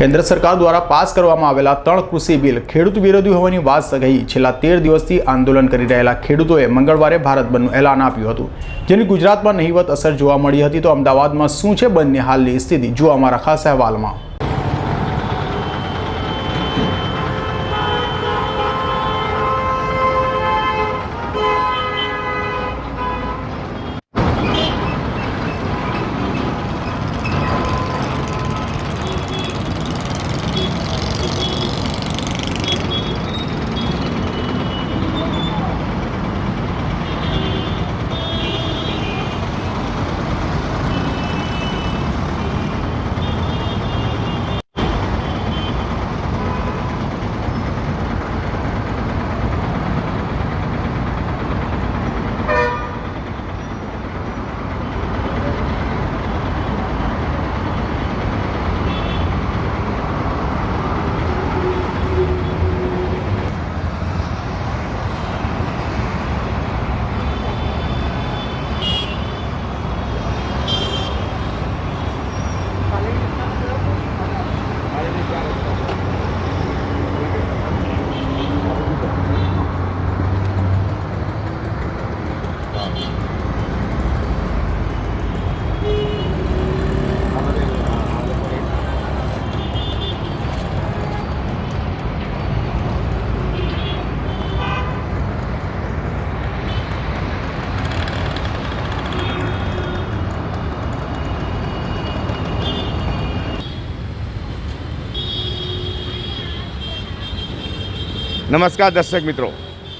કેન્દ્ર સરકાર દ્વારા પાસ કરવામાં આવેલા ત્રણ કૃષિ બિલ ખેડૂત વિરોધી હોવાની વાત સગાઈ. છેલ્લા તેર દિવસથી આંદોલન કરી રહેલા ખેડૂતોએ મંગળવારે ભારત બંધનું એલાન આપ્યું હતું. જેની ગુજરાતમાં નહિવત અસર જોવા મળી હતી તો અમદાવાદમાં શું છે બંધની હાલની સ્થિતિ, જુઓ અમારા ખાસ અહેવાલમાં. નમસ્કાર દર્શક મિત્રો.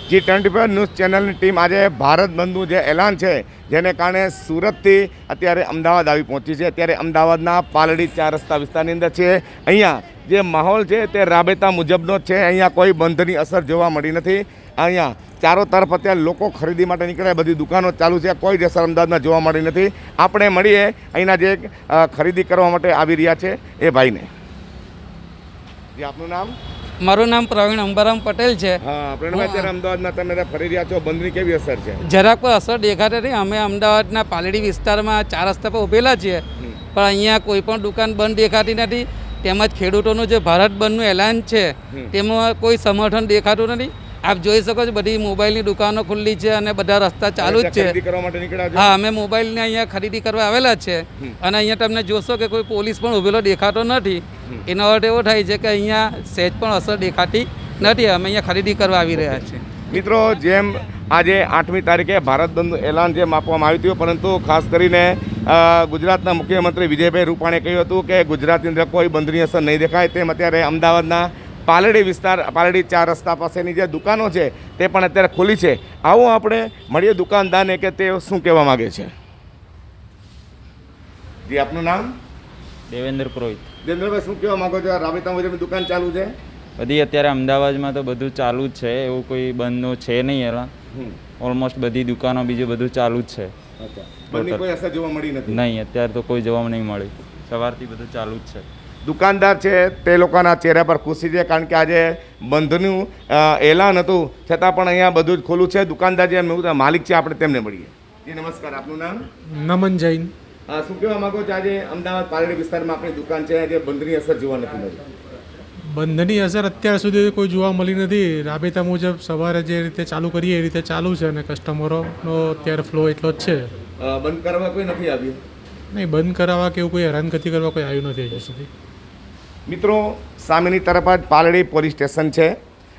જી ટ્વેન્ટી ફોર ન્યૂઝ ચેનલની ટીમ આજે ભારત બંધનું જે એલાન છે, જેને કારણે સુરતથી અત્યારે અમદાવાદ આવી પહોંચી છે. અત્યારે અમદાવાદના પાલડી ચાર રસ્તા વિસ્તારની અંદર છે. અહીંયા જે માહોલ છે તે રાબેતા મુજબનો જ છે. અહીંયા કોઈ બંધની અસર જોવા મળી નથી. અહીંયા ચારો તરફ અત્યારે લોકો ખરીદી માટે નીકળ્યા, બધી દુકાનો ચાલુ છે. કોઈ જ અસર અમદાવાદમાં જોવા મળી નથી. આપણે મળીએ અહીંના જે ખરીદી કરવા માટે આવી રહ્યા છે એ ભાઈને. જી, આપનું નામ? મારું નામ પ્રવીણ અંબારામ પટેલ છે. અમદાવાદમાં તમે ફરી રહ્યા છો બંધની કેવી અસર છે? જરાક પર અસર દેખાતી નથી. અમે અમદાવાદના પાલડી વિસ્તારમાં ચાર રસ્તા પર ઊભેલા છીએ. પણ અહીંયા કોઈ પણ દુકાન બંધ દેખાતી નથી. તેમજ ખેડૂતોનું જે ભારત બંધનું એલાન છે તેમાં કોઈ સમર્થન દેખાતું નથી. આપ જોઈ શકો છો બધી મોબાઈલની દુકાનો ખુલ્લી છે અને બધા રસ્તા ચાલુ જ છે. હા અમે મોબાઈલને અહીંયા ખરીદી કરવા આવેલા છે. અને અહીંયા તમને જોશો કે કોઈ પોલીસ પણ ઊભેલો દેખાતો નથી. એનો અર્થ એવો થાય છે કે અહીંયા સહેજ પણ અસર દેખાતી નથી. અમે અહીંયા ખરીદી કરવા આવી રહ્યા છીએ. મિત્રો જેમ આજે આઠમી તારીખે ભારત બંધનું એલાન જેમ આપવામાં આવ્યું હતું પરંતુ ખાસ કરીને ગુજરાતના મુખ્યમંત્રી વિજયભાઈ રૂપાણીએ કહ્યું હતું કે ગુજરાતની અંદર કોઈ બંધની અસર નહીં દેખાય. તેમ અત્યારે અમદાવાદના પાલડી વિસ્તાર પાલડી ચાર રસ્તા પાસેની જે દુકાનો છે તે પણ અત્યારે ખુલી છે. આવો આપણે મળીએ દુકાનદારને કે તે શું કહેવા માગે છે. જી આપનું નામ? દેવેન્દ્ર પુરોહિત. દેવેન્દ્રભાઈ શું કહેવા માગો છો? રાબેતા મુજબની દુકાન ચાલુ છે? બધી અત્યારે અમદાવાદમાં તો બધું ચાલુ જ છે એવું કોઈ બંધનો છે નહીં એલા ઓલમોસ્ટ બધી દુકાનો બીજું બધું ચાલુ જ છે. કોઈ અસર જોવા મળી નથી? નહીં અત્યારે તો કોઈ જોવા નહીં મળી. સવારથી બધું ચાલુ જ છે. દુકાનદાર છે તે લોકોના ચહેરા પર ખુશી છે કારણ કે આજે બંધનું એલાન હતું. છતાં પણ અહીંયા બધું જ ખુલ્લું છે. દુકાનદાર જે મેં માલિક છે આપણે તેમને મળીએ. નમસ્કાર. આપનું નામ? નમન જૈન. શું કહેવા માંગો છો? આજે અમદાવાદ પાલડી વિસ્તારમાં આપણી દુકાન છે. આજે બંધની અસર જોવા નથી મળી. બંધની અસર અત્યાર સુધી કોઈ જોવા મળી નથી. રાબેતા મુજબ સવારે જે રીતે ચાલુ કરીએ એ રીતે ચાલુ છે અને કસ્ટમરોનો અત્યારે ફ્લો એટલો જ છે. બંધ કરવા કોઈ નથી આવ્યું? નહીં બંધ કરાવવા કે એવું કોઈ હેરાનગતિ કરવા કોઈ આવ્યું નથી હજુ સુધી. મિત્રો સામેની તરફ જ પાલડી પોલીસ સ્ટેશન છે.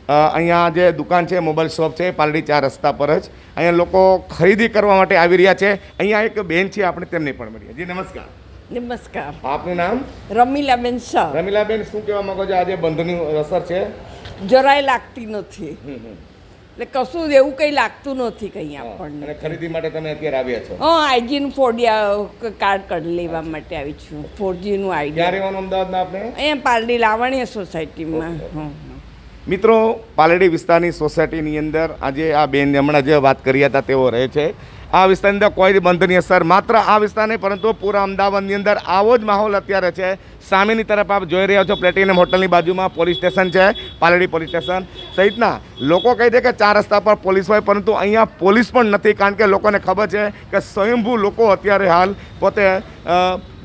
અહીંયા જે દુકાન છે મોબાઈલ શોપ છે પાલડી ચાર રસ્તા પર જ. અહીંયા લોકો ખરીદી કરવા માટે આવી રહ્યા છે. અહીંયા એક બેન છે આપણે તેમને પણ મળીએ. જી નમસ્કાર. નમસ્કાર. આપનું નામ? રમીલાબેન શાહ. રમીલાબેન શું કહેવા માંગો છો? આજે બંધની અસર છે? જરાય લાગતી નથી. એટલે કશું એવું કંઈ લાગતું નથી કંઈ આપણને. અને ખરીદી માટે તમે અત્યારે આવ્યા છો? હા આઈજીનું ફોડિયા કાર્ડ કાઢી લેવા માટે આવી છું. ફોરજીનું આઈડી. આવવાનું અમદાવાદમાં આપણે અહીંયા પાલડી લાવણીય સોસાયટીમાં. હં મિત્રો, પાલડી વિસ્તારની સોસાયટીની અંદર આજે આ બેન હમણાં જે વાત કરી હતા તેઓ રહે છે. આ વિસ્તારની અંદર કોઈ બંધની અસર માત્ર આ વિસ્તાર નહીં પરંતુ પૂરા અમદાવાદની અંદર આવો જ માહોલ અત્યારે છે. સામેની તરફ આપ જોઈ રહ્યા છો, પ્લેટિનમ હોટલની બાજુમાં પોલીસ સ્ટેશન છે, પાલડી પોલીસ સ્ટેશન સહિતના. લોકો કહી દે કે ચાર રસ્તા પર પોલીસ હોય, પરંતુ અહીંયા પોલીસ પણ નથી, કારણ કે લોકોને ખબર છે કે સ્વયંભૂ લોકો અત્યારે હાલ પોતે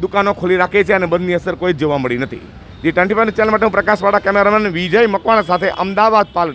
દુકાનો ખોલી રાખે છે અને બંધની અસર કોઈ જ જોવા મળી નથી. જે ટ્વેન્ટી ફાઇવ ચેનલ માટે હું પ્રકાશવાડા કેમેરામેન વિજય મકવાણા સાથે અમદાવાદ પાલ